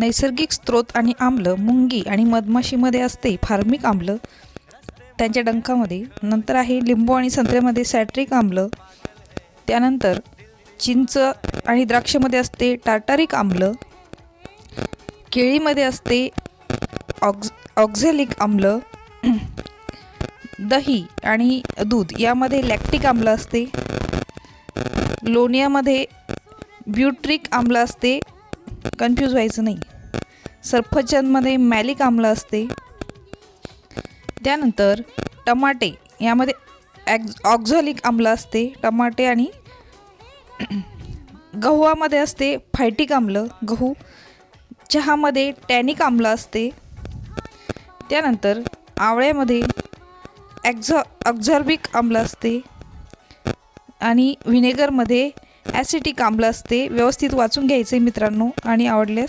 नैसर्गिक स्रोत आणि आम्ल मुंगी आणि मधमाशीमध्ये असते फार्मिक आम्ल. त्यांच्या डंखामध्ये नंतर आहे लिंबू आणि संत्र्यामध्ये सॅट्रिक आम्ल. त्यानंतर चिंच आणि द्राक्षामध्ये असते टार्टारिक आम्ल. केळीमध्ये असते ऑक्झ ऑक्झेलिक आम्ल. दही आणि दूध यामध्ये लॅक्टिक आम्ल असते. लोण्यामध्ये ब्युट्रिक आम्ल असते. कन्फ्यूज व्हायचं नाही. सफरचंदमध्ये मॅलिक आम्ल असते. त्यानंतर टमाटे यामध्ये ॲक्झ ऑक्झॉलिक आम्ल असते. टमाटे आणि गव्हामध्ये असते फायटिक आम्ल गहू. चहामध्ये टॅनिक आम्ल असते. त्यानंतर आवळ्यामध्ये ॲक्झॉ ऑक्झॉर्बिक आम्ल असते. आणि व्हिनेगरमध्ये ॲसिटिक आंबलं असते. व्यवस्थित वाचून घ्यायचे मित्रांनो. आणि आवडल्यास